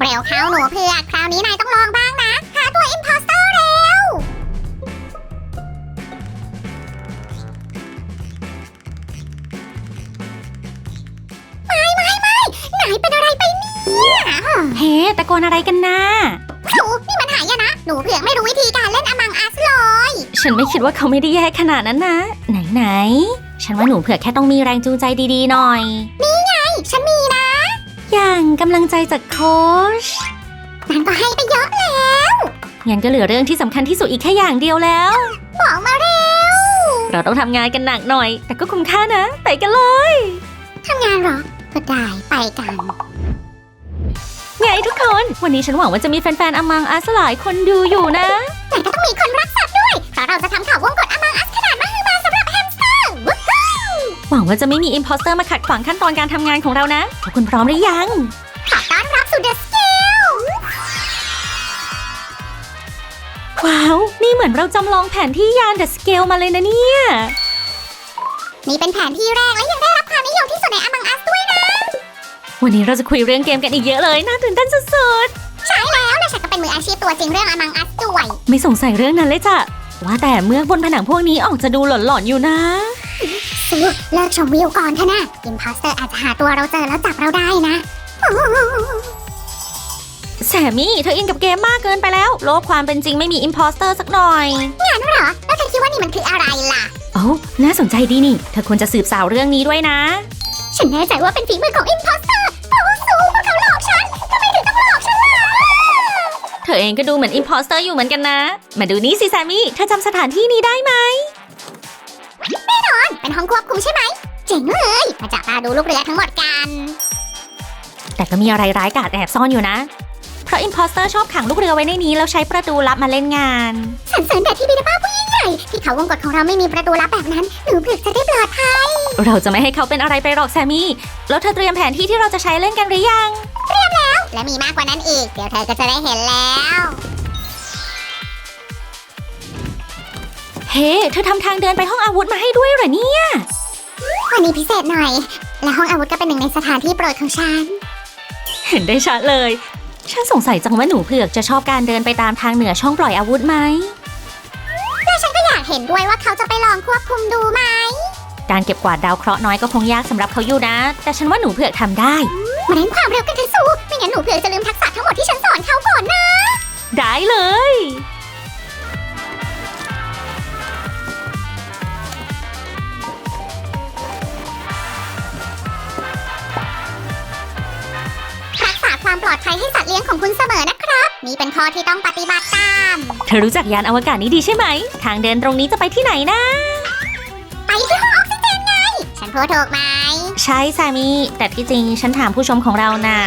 เร็วเข้าหนูเผือกคราวนี้นายต้องลองบ้างนะหาตัวอิมพอสเตอร์เร็ว ไม่ไม่ไม่นายเป็นอะไรไปเนี่ยเฮ้ตะโกนอะไรกันนะหนูนี่มันหายนะ หนูเผือกไม่รู้วิธีการเล่นอมังอัสเลย ฉันไม่คิดว่าเขาไม่ได้แย่ขนาดนั้นนะ ไหนไหนๆฉันว่าหนูเผือกแค่ต้องมีแรงจูงใจดีๆหน่อยไอ้ฉันมีนะ อย่างกำลังใจจากโค้ชนั่นก็ให้ไปเยอะแล้ว งั้นก็เหลือเรื่องที่สำคัญที่สุดอีกแค่อย่างเดียวแล้ว บอกมาเร็ว เราต้องทำงานกันหนักหน่อย แต่ก็คุ้มค่านะ ไปกันเลยทำงานเหรอ ก็ได้ไปกัน ไงทุกคน วันนี้ฉันหวังว่าจะมีแฟนๆอมังอาสหลายคนดูอยู่นะ แต่ก็ต้องมีคนรักสัตว์ด้วย เพราะเราจะทำข่าววงกฎอมังอัสขนาดม วังว่าจะไม่มีอิมพอสเตอร์มาขัดขวางขั้นตอนการทำงานของเรานะทุกคนพร้อมหรือยัง ขอต้อนรับสู่เดอะสเกลว้าว นี่เหมือนเราจำลองแผนที่ยานเดอะสเกลมาเลยนะเนี่ย นี่เป็นแผนที่แรกและยังได้รับความนิยมที่สุดในอมังอัสด้วยนะ วันนี้เราจะคุยเรื่องเกมกันอีกเยอะเลย น่าตื่นเต้นสุดใช่แล้วและฉันก็เป็นมืออาชีพตัวจริงเรื่องอมังอัสด้วยๆไม่สงสัยเรื่องนั้นเลยจ้ะ ว่าแต่เมื่อบนผนังพวกนี้ออกจะดูหลอนๆอยู่นะ ซื้อเลิกชมวิวก่อนเถอะนะอิมพอสเตอร์อาจจะหาตัวเราเจอแล้วจับเราได้นะแซมมี่เธออินกับเกมมากเกินไปแล้ว โลกความเป็นจริงไม่มีอิมพอสเตอร์สักหน่อยงั้นเหรอ แล้วเธอคิดว่านี่มันคืออะไรล่ะโอ้าน่าสนใจดีนี่ เธอควรจะสืบสาวเรื่องนี้ด้วยนะ ฉันแน่ใจว่าเป็นฝีมือของอิมพอสเตอร์โอ้สูพวกเขาหลอกฉันทำไมถึงต้องหลอกฉันล่ะเธอเองก็ดูเหมือนอิมพอสเตอร์อยู่เหมือนกันนะ มาดูนี่สิแซมมี่เธอจำสถานที่นี้ได้ไหม เป็นห้องควบคุมใช่ไหม เจ๋งเลย มาจับตาดูลูกเรือทั้งหมดกัน แต่ก็มีอะไรร้ายกาจแอบซ่อนอยู่นะ เพราะอิมพอสเตอร์ชอบขังลูกเรือไว้ในนี้แล้วใช้ประตูลับมาเล่นงานสรรเสริญแต่ที่มีภาพผู้ยิ่งใหญ่ ที่เขาวงกฏของเราไม่มีประตูลับแบบนั้น หนูเผือกจะได้ปลอดภัย เราจะไม่ให้เขาเป็นอะไรไปหรอกแซมมี่ แล้วเธอเตรียมแผนที่ที่เราจะใช้เล่นกันหรือยัง และมีมากกว่านั้นอีก เดี๋ยวเธอก็จะได้เห็นแล้ว เฮ้เธอทำทางเดินไปห้องอาวุธมาให้ด้วยเหรอเนี่ย วันนี้พิเศษหน่อย และห้องอาวุธก็เป็นหนึ่งในสถานที่โปรดของฉัน เห็นได้ชัดเลย ฉันสงสัยจังว่าหนูเผือกจะชอบการเดินไปตามทางเหนือช่องปล่อยอาวุธไหม และฉันก็อยากเห็นด้วยว่าเขาจะไปลองควบคุมดูไหม การเก็บกวาดดาวเคราะห์น้อยก็คงยากสำหรับเขาอยู่นะ แต่ฉันว่าหนูเผือกทำได้ มาเล่นความเร็วกันเถอะสูไม่งั้นหนูเผือกจะลืมทักษะทั้งหมดที่ฉันสอนเขาก่อนนะ ได้เลย ความปลอดภัยให้สัตว์เลี้ยงของคุณเสมอนะครับ นี่เป็นข้อที่ต้องปฏิบัติตาม เธอรู้จักยานอวกาศนี้ดีใช่ไหม ทางเดินตรงนี้จะไปที่ไหนนะ ไปที่ห้องออกซิเจนไง ฉันพูดถูกไหม ใช่แซมมี่แต่ที่จริงฉันถามผู้ชมของเราน่ะ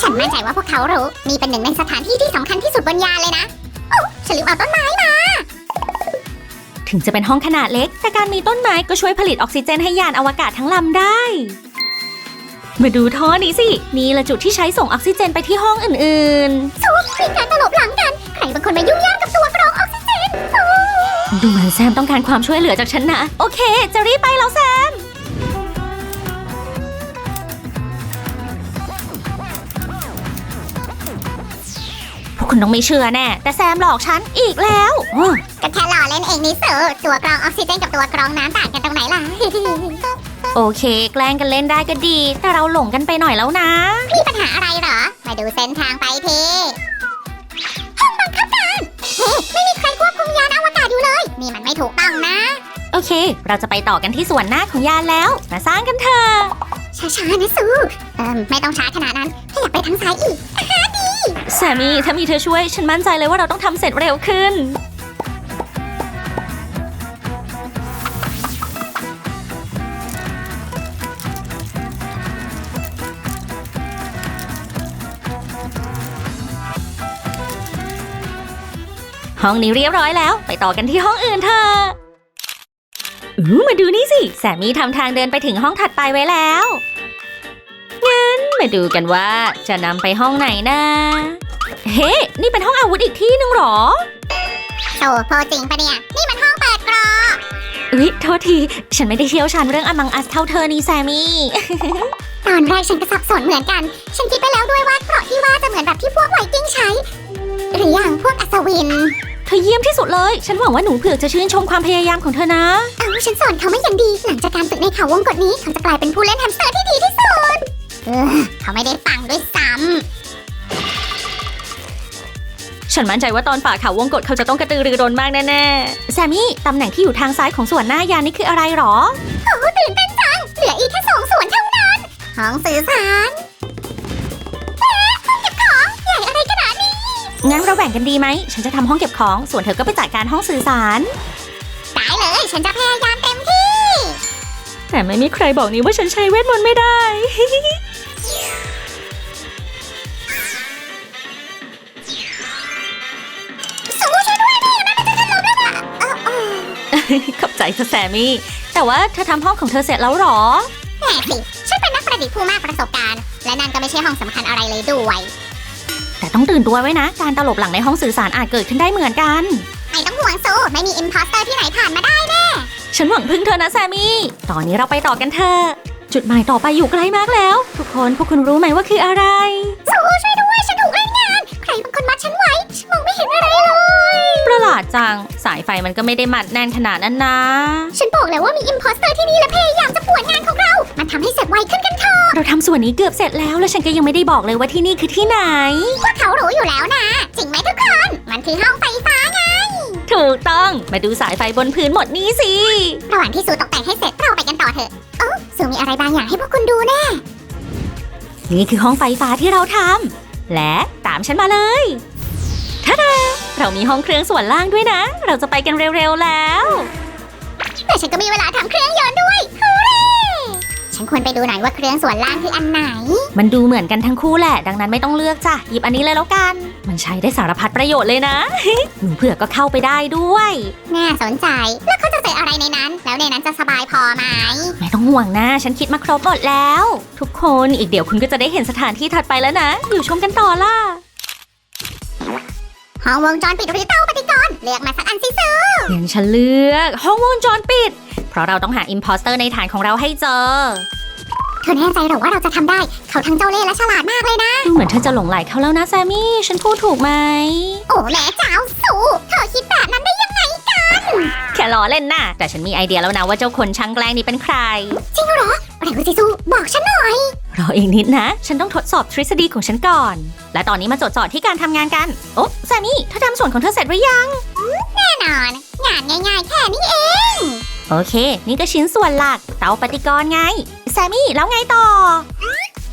ฉันมั่นใจว่าพวกเขารู้นี่เป็นหนึ่งในสถานที่ที่สำคัญที่สุดบนยานเลยนะโอ้ฉันลืมเอาต้นไม้มา ถึงจะเป็นห้องขนาดเล็ก แต่การมีต้นไม้ก็ช่วยผลิตออกซิเจนให้ยานอวกาศทั้งลำได้ มาดูท่อนี้สิ นี่ละจุดที่ใช้ส่งออกซิเจนไปที่ห้องอื่นสูมีการตลบหลังกัน ใครเป็นคนมายุ่งยากกับตัวกรองออกซิเจนโอ้ๆดูเหมือนแซมต้องการความช่วยเหลือจากฉันนะ โอเค จะรีบไปแล้วแซม พวกคุณต้องไม่เชื่อแน่ แต่แซมหลอกฉันอีกแล้วอ้อก็แค่หล่อเล่นเองนี่เสือตัวกรองออกซิเจนกับตัวกรองน้ำต่างกันตรงไหนล่ะ โอเค แกล้งกันเล่นได้ก็ดี แต่เราหลงกันไปหน่อยแล้วนะ มีปัญหาอะไรเหรอ มาดูเส้นทางไปทีห้องบังคับการเฮ้ไม่มีใครควบคุมยานอวกาศอยู่เลยนี่มันไม่ถูกต้องนะ โอเค เราจะไปต่อกันที่ส่วนหน้าของยานแล้ว มาสร้างกันเถอะ ช้าๆนะซูเอิมไม่ต้องช้าขนาดนั้นขยับไปทางซ้ายอีกแซมมี่ถ้ามีเธอช่วย ฉันมั่นใจเลยว่าเราต้องทำเสร็จเร็วขึ้น ห้องนี้เรียบร้อยแล้ว ไปต่อกันที่ห้องอื่นเถอะอู้มาดูนี่สิ แซมมี่ทำทางเดินไปถึงห้องถัดไปไว้แล้ว งั้นมาดูกันว่าจะนำไปห้องไหนนะ เฮ้ นี่เป็นห้องอาวุธอีกที่หนึ่งเหรอโซโพจริงปะเนี่ย นี่มันห้องเปิดกรออุ๊ยโทษที ฉันไม่ได้เชี่ยวชาญเรื่องอมังอัสเท่าเธอนี่แซมมี่ ตอนแรกฉันก็สับสนเหมือนกัน ฉันคิดไปแล้วด้วยว่าเกราะที่ว่าจะเหมือนแบบที่พวกวินเธอเยี่ยมที่สุดเลย ฉันหวังว่าหนูเผือกจะชื่นชมความพยายามของเธอนะ เอาฉันสอนเขาไม่อย่างดี หลังจากการฝึกในเขาวงกตนี้ เขาจะกลายเป็นผู้เล่นแฮมสเตอร์ที่ดีที่สุด เออ เขาไม่ได้ฟังด้วยซ้ฉันมั่นใจว่าตอนฝ่าเขาวงกฏเขาจะต้องกระตือรือร้นมากแน่ๆ แซมมี่ ตำแหน่งที่อยู่ทางซ้ายของส่วนหน้ายานนี่คืออะไรหรอำโอ้ตื่นเต้นจัง เหลืออีกแค่สองส่วนเท่านั้น ห้องสื่อสาร งั้นเราแบ่งกันดีไหม ฉันจะทำห้องเก็บของ ส่วนเธอก็ไปจัดการห้องสื่อสาร ได้เลย ฉันจะพยายามเต็มที่ แต่ไม่มีใครบอกนี่ว่าฉันใช้เวทมนต์ไม่ได้สูช่วยด้วยดิมันจะถล่มแล้วล่ะเออเออขอบใจเธอแซมมี่ แต่ว่าเธอทำห้องของเธอเสร็จแล้วหรอ แหม่สิฉันเป็นนักประดิษฐ์ผู้มากประสบการณ์ และนั่นก็ไม่ใช่ห้องสำคัญอะไรเลยด้วย แต่ต้องตื่นตัวไว้นะ การตลบหลังในห้องสื่อสารอาจเกิดขึ้นได้เหมือนกัน ไม่ต้องห่วงสูไม่มีอิมพอสเตอร์ที่ไหนผ่านมาได้ฉันหวังพึ่งเธอนะแซมมี่ ตอนนี้เราไปต่อกันเถอะ จุดหมายต่อไปอยู่ใกล้มากแล้ว ทุกคนพวกคุณรู้ไหมว่าคืออะไรสูช่วยด้วยฉันถูกเล่นงาน ใครบางคนมัดฉันไว้ฉันมองไม่เห็นอะไรเลย ประหลาดจัง สายไฟมันก็ไม่ได้มัดแน่นขนาดนั้นนะ ฉันบอกแล้วว่ามีอิมพอสเตอร์ที่นี่และพยายามจะป่วนงานของเรามันทำให้เสร็จไวขึ้นกันเถอะเราทำส่วนนี้เกือบเสร็จแล้ว แล้วฉันก็ยังไม่ได้บอกเลยว่าที่นี่คือที่ไหน พวกเขารู้อยู่แล้วนะ จริงไหมทุกคน มันคือห้องไฟฟ้าไง ถูกต้อง มาดูสายไฟบนพื้นหมดนี้สิ ระหว่างที่สูตกแต่งให้เสร็จเราไปกันต่อเถอะเออสูมีอะไรบางอย่างให้พวกคุณดูแน่นี่คือห้องไฟฟ้าที่เราทำและตามฉันมาเลยท่าดาเรามีห้องเครื่องส่วนล่างด้วยนะ เราจะไปกันเร็วๆแล้ว แต่ฉันก็มีเวลาทำเครื่องยนต์ด้วยฮูเร่ ฉันควรไปดูหน่อยว่าเครื่องส่วนล่างคืออันไหน มันดูเหมือนกันทั้งคู่แหละ ดังนั้นไม่ต้องเลือกจ้ะ หยิบอันนี้เลยแล้วกัน มันใช้ได้สารพัดประโยชน์เลยนะ หนูเผือกก็เข้าไปได้ด้วย น่าสนใจ แล้วเขาจะใส่อะไรในนั้น แล้วในนั้นจะสบายพอไหม ไม่ต้องห่วงนะ ฉันคิดมาครบหมดแล้ว ทุกคนอีกเดี๋ยวคุณก็จะได้เห็นสถานที่ถัดไปแล้วนะ อยู่ชมกันต่อล่ะ ห้องวงจรปิดหรือเต้าปฏิกรณ์เลือกมาสักอันสิซูงั้นฉันเลือก ห้องวงจรปิด เพราะเราต้องหาอิมพอสเตอร์ในฐานของเราให้เจอ เธอแน่ใจหรอว่าเราจะทำได้ เขาทั้งเจ้าเล่ห์และฉลาดมากเลยนะดูเหมือนเธอจะหลงไหลเขาแล้วนะแซมมี่ ฉันพูดถูกไหม โอ้แม่เจ้าสูเธอคิดแบบนั้นได้ยังไงกันแค่ล้อเล่นน่ะ แต่ฉันมีไอเดียแล้วนะว่าเจ้าคนช่างแกล้งนี้เป็นใคร จริงเหรอเร็วสิซูบอกฉันหน่อย รออีกนิดนะ ฉันต้องทดสอบทฤษฎีของฉันก่อน และตอนนี้มาจดจ่อที่การทำงานกัน โอ้แซมมี่เธอทำส่วนของเธอเสร็จหรือยัง แน่นอน งานง่ายๆแค่นี้เอง โอเค นี่ก็ชิ้นส่วนหลัก เตาปฏิกรณ์ไง แซมมี่แล้วไงต่อ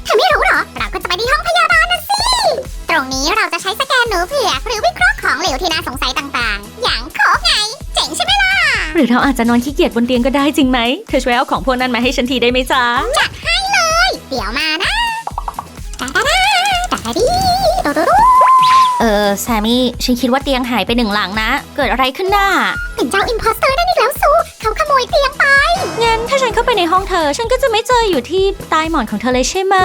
เธอไม่รู้เหรอ เราก็จะไปที่ห้องพยาบาลนะสิ ตรงนี้เราจะใช้สแกนหนูเผือกหรือวิเคราะห์ของเหลวที่น่าสงสัยต่างๆ อย่างโคกไง เจ๋งใช่ไหมล่ะ หรือเราอาจจะนอนขี้เกียจบนเตียงก็ได้จริงไหม เธอช่วยเอาของพวกนั้นมาให้ฉันทีได้ไหมจ๊ะเดี๋ยวมานะ ออแซมมี่ฉันคิดว่าเตียงหายไปหนึ่งหลังนะ เกิดอะไรขึ้นน่ะเป็นเจ้าอิมพอสเตอร์นั่นอีกแล้วซูเขาขโมยเตียงไป งั้นถ้าฉันเข้าไปในห้องเธอ ฉันก็จะไม่เจออยู่ที่ใต้หมอนของเธอเลยใช่ไหม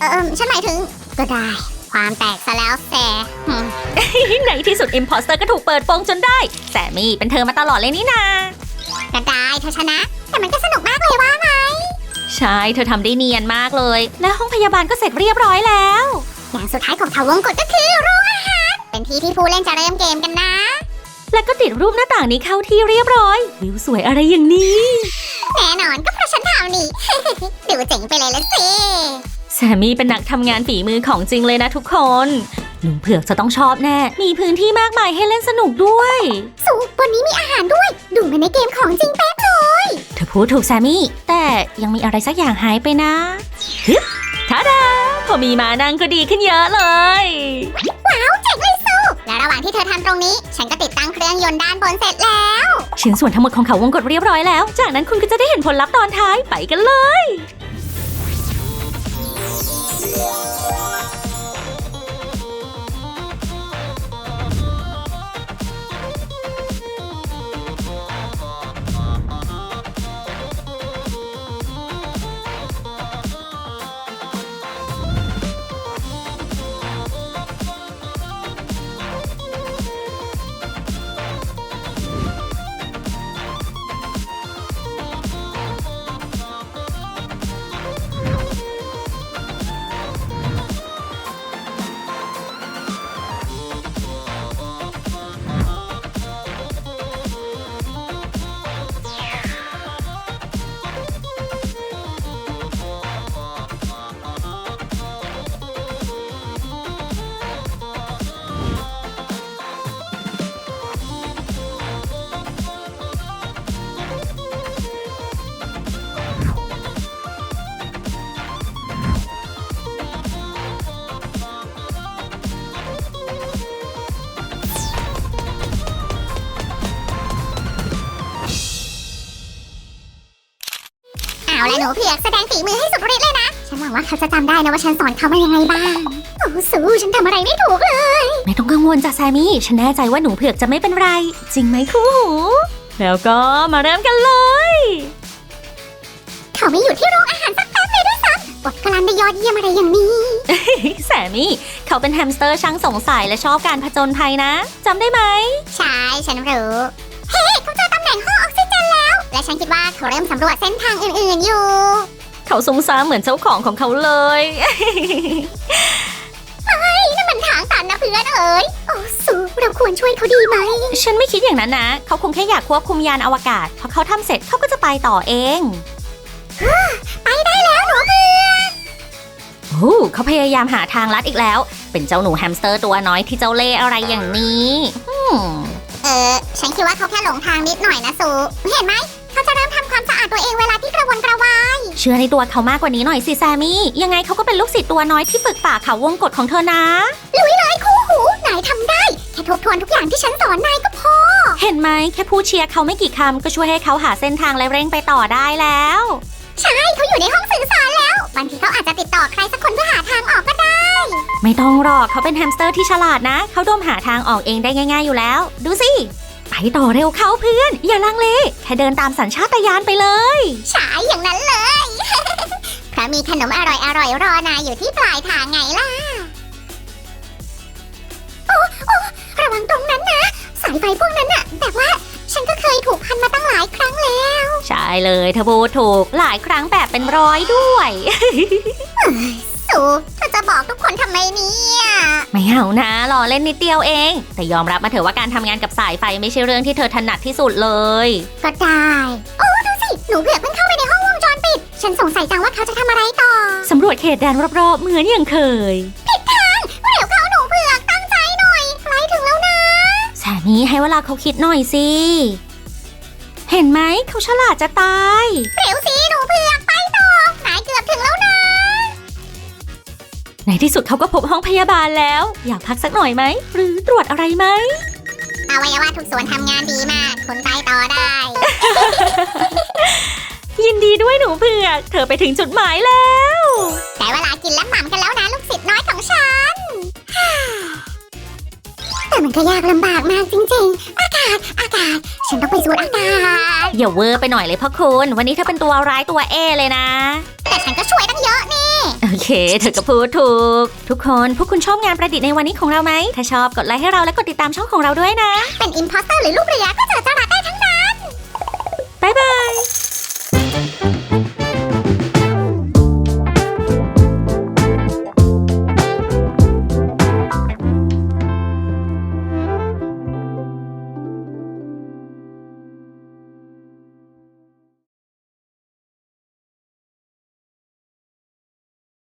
เออฉันหมายถึง ก็ได้ ความแตกซะแล้วแซ่หึในที่สุดอิมพอสเตอร์ก็ถูกเปิดโปงจนได้แซมมี่เป็นเธอมาตลอดเลยนี่นาก็ได้เธอชนะ แต่มันก็สนุกมากเลยว่าไหมใช่เธอทำได้เนียนมากเลย และห้องพยาบาลก็เสร็จเรียบร้อยแล้ว อย่างสุดท้ายของเขาวงกฏก็คือโรงอาหารเป็นที่ที่ผู้เล่นจะเริ่มเกมกันนะ และก็ติดรูปหน้าต่างนี้เข้าที่เรียบร้อย วิวสวยอะไรอย่างนี้ แน่นอนก็เพราะฉันทำนี่ ดูเจ๋งไปเลยละสิแซมมี่เป็นนักทำงานฝีมือของจริงเลยนะทุกคนหนุ่มเผือกจะต้องชอบแน่ มีพื้นที่มากมายให้เล่นสนุกด้วยสูบนนี้มีอาหารด้วย ดูเหมือนในเกมของจริงเป๊ะเลย เธอพูดถูกแซมมี่ แต่ยังมีอะไรสักอย่างหายไปนะฮึบทาดาพ อมีมานั่งก็ดีขึ้นเยอะเลย ว้าวเจ๋งเลยสูและระหว่างที่เธอทำตรงนี้ ฉันก็ติดตั้งเครื่องยนต์ด้านบนเสร็จแล้ว ชิ้นส่วนทั้งหมดของเขาวงกดเรียบร้อยแล้ว จากนั้นคุณก็จะได้เห็นผลลัพธ์ตอนท้ายไปกันเลย เอาละหนูเผือกแสดงฝีมือให้สุดฤทธิ์เลยนะ ฉันหวังว่าเขาจะจำได้นะว่าฉันสอนเขามายังไงบ้างโอ้สู้ฉันทำอะไรไม่ถูกเลย ไม่ต้องกังวลจ้ะแซมมี่ ฉันแน่ใจว่าหนูเผือกจะไม่เป็นไร จริงไหมคู่หู แล้วก็มาเริ่มกันเลย เขาไม่อยู่ที่โรงอาหารสักแป๊บเลยด้วยซ้ำอดกลั้นได้ยอดเยี่ยมอะไรอย่างนี้ แซมมี่ เขาเป็นแฮมสเตอร์ช่างสงสัยและชอบการผจญภัยนะจำได้ไหม ใช่ ฉันรู้ เฮ้เขาเจอ แล้วและฉันคิดว่าเขาเริ่มสำรวจเส้นทางอื่นๆอยู่ เขาสงสารเหมือนเจ้าของของเขาเลยนั่นมันทางตันนะเพื่อนเอ๋ยโอ้สูเราควรช่วยเขาดีไหม ฉันไม่คิดอย่างนั้นนะ เขาคงแค่อยากควบคุมยานอวกาศ พอเขาทำเสร็จเขาก็จะไปต่อเอง ไปได้แล้วหนูเผือกโอ้เขาพยายามหาทางลัดอีกแล้ว เป็นเจ้าหนูแฮมสเตอร์ตัวน้อยที่เจ้าเล่ห์อะไรอย่างนี้อืม เออ ฉันคิดว่าเขาแค่หลงทางนิดหน่อยนะสู เห็นไหม เขาจะเริ่มทำความสะอาดตัวเองเวลาที่กระวนกระวาย เชื่อในตัวเขามากกว่านี้หน่อยสิแซมมี่ ยังไงเขาก็เป็นลูกศิษย์ตัวน้อยที่ฝึกฝ่าเขาวงกฎของเธอนะ ลุยเลยคู่หู นายทำได้ แค่ทบทวนทุกอย่างที่ฉันสอนนายก็พอ เห็นไหมแค่พูดเชียร์เขาไม่กี่คำก็ช่วยให้เขาหาเส้นทางและเร่งไปต่อได้แล้ว ใช่เขาอยู่ในห้องสื่อสารแล้วบางทีเขาอาจจะติดต่อใครสักคนเพื่อหาทางออกก็ได้ ไม่ต้องหรอกเขาเป็นแฮมสเตอร์ที่ฉลาดนะ เขาดมหาทางออกเองได้ง่าย ๆอยู่แล้ว ดูสิ ไปต่อเร็วเข้าเพื่อน อย่าลังเล แค่เดินตามสัญชาตญาณไปเลยใช่อย่างนั้นเลย เพราะมีขนมอร่อยอร่อยๆรอนายอยู่ที่ปลายทางไงล่ะ โอ้โอ้ระวังตรงนั้นนะ สายไฟพวกนั้นน่ะ แบบว่า ฉันก็เคยถูกพันมาตั้งหลายครั้งแล้ว ใช่เลยเธอพูดถูกหลายครั้งแบบเป็นร้อยด้วย สูเธอ จะบอกทุกคนทำไมเนี่ย ไม่เอานะรอเล่นนิดเดียวเอง แต่ยอมรับมาเถอะว่าการทำงานกับสายไฟไม่ใช่เรื่องที่เธอถนัดที่สุดเลย ก็ได้ โอ้ดูสิ หนูเผือกเพิ่งเข้าไปในห้องวงจรปิด ฉันสงสัยจังว่าเขาจะทำอะไรต่อ สำรวจเขตแดนรอบๆเหมือนอย่างเคยเร็วเข้าหนูเผือกตั้งใจหน่อยใกล้ถึงแล้วนะแสมี่ให้เวลาเขาคิดหน่อยสิ เห็นไหมเขาฉลาดจะตาย เร็ว ในที่สุดเขาก็พบห้องพยาบาลแล้ว อยากพักสักหน่อยไหม หรือตรวจอะไรไหมอวัยวะทุกส่วนทำงานดีมากคุณไปต่อได้ ยินดีด้วยหนูเผือก เธอไปถึงจุดหมายแล้ว แต่เวลากินและหม่ำกันแล้วนะลูกศิษย์น้อยของฉัน แต่มันก็ยากลำบากมากจริงๆ อากาศ อากาศ ฉันต้องไปสูดอากาศ อย่าเวอร์ไปหน่อยเลยพ่อคุณ วันนี้เธอเป็นตัวร้ายตัวเอเลยนะ แต่ฉันก็ช่วยตั้งเยอะนี่ โอเค เธอก็พูดถูก ทุกคนพวกคุณชอบงานประดิษฐ์ในวันนี้ของเราไหม ถ้าชอบกดไลค์ให้เราและกดติดตามช่องของเราด้วยนะเป็นอิมพอสเตอร์หรือลูกเรือก็เจอจรัสได้ทั้งนั้น บ๊ายบาย